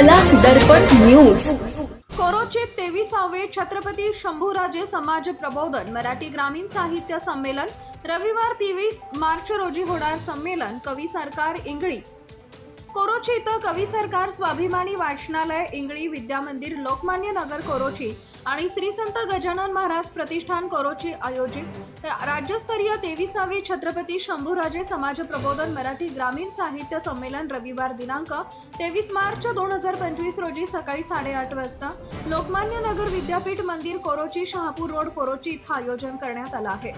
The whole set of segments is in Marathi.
कला दर्पण न्यूज कोरोचे तेविसावे छत्रपती शंभूराजे समाज प्रबोधन मराठी ग्रामीण साहित्य संमेलन. रविवार तेवीस मार्च रोजी होणार संमेलन कवी सरकार इंगळी. कोरोची इथं कवी सरकार स्वाभिमानी वाचनालय इंगळी विद्यामंदिर लोकमान्य नगर कोरोची आणि श्री संत गजानन महाराज प्रतिष्ठान कोरोची आयोजित. राज्यस्तरीय तेविसावे छत्रपती शंभूराजे समाज प्रबोधन मराठी ग्रामीण साहित्य संमेलन रविवार दिनांक तेवीस मार्च दोन हजार पंचवीस रोजी सकाळी साडेआठ वाजता लोकमान्य नगर विद्यापीठ मंदिर कोरोची शहापूर रोड कोरोची इथं आयोजन करण्यात आलं आहे.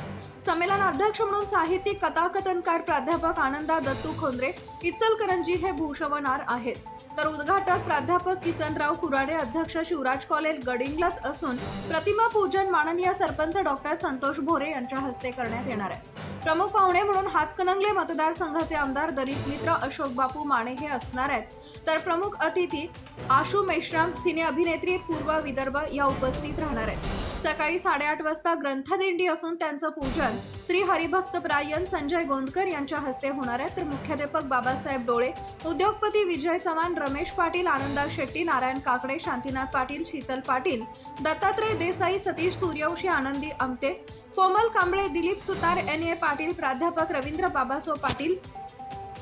संमेलन अध्यक्ष म्हणून साहित्यिक कथाकथनकार प्राध्यापक आनंदा दत्तू खोंद्रे इचलकरंजी हे भूषवणार आहेत. तर उद्घाटक प्राध्यापक किसनराव कुराडे अध्यक्ष शिवराज कॉलेज गडिंगलाच असून प्रतिमा पूजन माननीय सरपंच डॉक्टर संतोष भोरे यांच्या हस्ते करण्यात येणार आहे. प्रमुख पाहुणे म्हणून हातकणंगले मतदारसंघाचे आमदार दलित मित्र अशोक बापू माने हे असणार आहेत. तर प्रमुख अतिथी आशू मेश्राम सिने अभिनेत्री पूर्व विदर्भ या उपस्थित राहणार आहेत. सकाळी साडेआठ वाजता ग्रंथदिंडी असून त्यांचं पूजन श्री हरिभक्त प्रायन संजय गोंदकर यांच्या हस्ते होणार आहे. तर मुख्याध्यापक बाबासाहेब डोळे उद्योगपती विजय चव्हाण रमेश पाटील आनंदा शेट्टी नारायण काकडे शांतीनाथ पाटील शीतल पाटील दत्तात्रय देसाई सतीश सूर्यवंशी आनंदी आमते कोमल कांबळे दिलीप सुतार एन ए पाटील प्राध्यापक रवींद्र बाबासो पाटील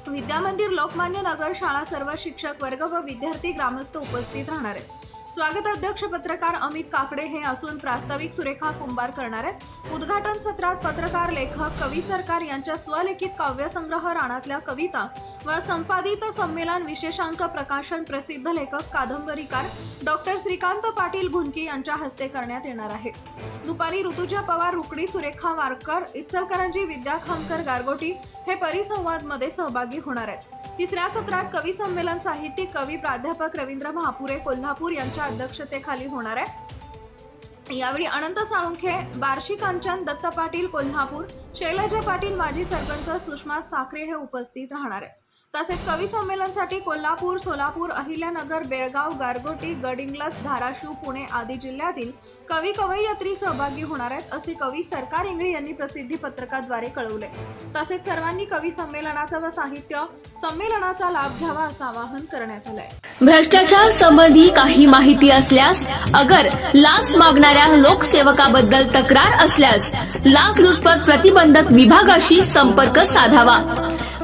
विद्यामंदिर लोकमान्य नगर शाळा सर्व शिक्षक वर्ग व विद्यार्थी ग्रामस्थ उपस्थित राहणार आहेत. स्वागत अध्यक्ष पत्रकार अमित काकडे हे असून प्रास्ताविक सुरेखा कुंभार करणार आहेत. उद्घाटन सत्रात पत्रकार लेखक कवी सरकार यांच्या स्वलिखित काव्यसंग्रह राणातल्या कविता व संपादित संमेलन विशेषांक प्रकाशन प्रसिद्ध लेखक कादंबरीकार डॉक्टर श्रीकांत पाटील घुनकी यांच्या हस्ते करण्यात येणार आहे. दुपारी ऋतुजा पवार रुकडी सुरेखा वारकर इचलकरंजी विद्या खामकर गारगोटी हे परिसंवादमध्ये सहभागी होणार आहेत. तिसऱ्या सत्रात कवी संमेलन साहित्यिक कवी प्राध्यापक रवींद्र महापुरे कोल्हापूर यांच्या अध्यक्षतेखाली होणार आहे. यावेळी अनंत साळुंखे बार्शी कांचन दत्त पाटील कोल्हापूर शैलजा पाटील माजी सरपंच सुषमा साखरे हे उपस्थित राहणार आहे. तसेच कवी संमेलनसाठी कोल्हापूर सोलापूर अहिल्यानगर बेळगाव गारगोटी गडिंग्लस धाराशिव पुणे आदी जिल्ह्यातील कवी कवयित्री सहभागी होणार आहेत असे कवी सरकार इंगळे यांनी प्रसिद्धी पत्रकाद्वारे कळवले. तसेच सर्वांनी कवी संमेलनाचा व साहित्य संमेलनाचा लाभ घ्यावा असं आवाहन करण्यात आलंय. भ्रष्टाचार संबंधी काही माहिती असल्यास अगर लाच मागणाऱ्या लोकसेवकाबद्दल तक्रार असल्यास लाचलुचपत प्रतिबंधक विभागाशी संपर्क साधावा.